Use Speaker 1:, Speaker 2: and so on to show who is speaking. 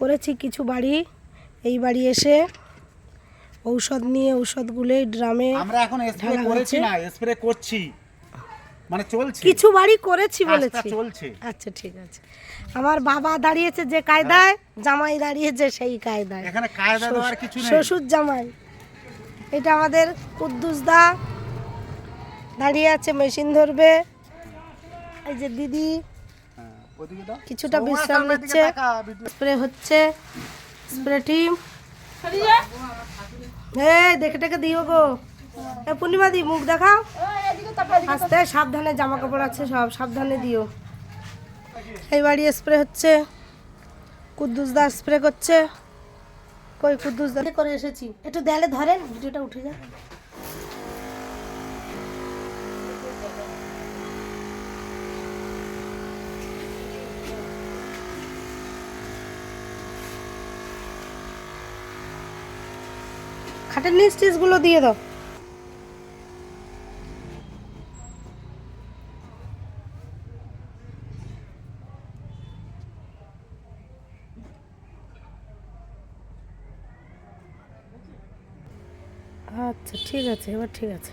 Speaker 1: করেছি কিছু বাড়ি। এই বাড়ি এসে ঔষধ নিয়ে ঔষধগুলো ড্রামে
Speaker 2: আমরা এখন স্প্রে করেছি না স্প্রে করছি। মানে চলছে।
Speaker 1: কিছু বাড়ি করেছি বলেছি।
Speaker 2: চলছে।
Speaker 1: আচ্ছা ঠিক আছে। আমার বাবা দাঁড়িয়েছে যে কায়দায় জামাই দাঁড়িয়েছে সেই কায়দায়।
Speaker 2: এখানে কায়দা দেওয়ার কিছু নেই।
Speaker 1: শ্বশুর জামাই। এটা আমাদের কুদ্দুস দা দাঁড়িয়ে আছে মেশিন ধরবে। এই যে দিদি। কিছুটা বিশ্রাম নিচ্ছে। স্প্রে হচ্ছে। Spray team. হে দেখে টেকে দিও গো। এ পূর্ণিমা দি মুখ দেখাও। আস্তে সাবধানে জামা কাপড় আছে সব সাবধানে দিও। এই বাড়ি স্প্রে হচ্ছে। কুদ্দুস দা স্প্রে করছে। কই কুদ্দুস দা? করে এসেছি। একটু দেয়ালে ধরেন ভিডিওটা উঠে যাক। খাটের নিচ টিচগুলো দিয়ে দাও। আচ্ছা ঠিক আছে এবার ঠিক আছে।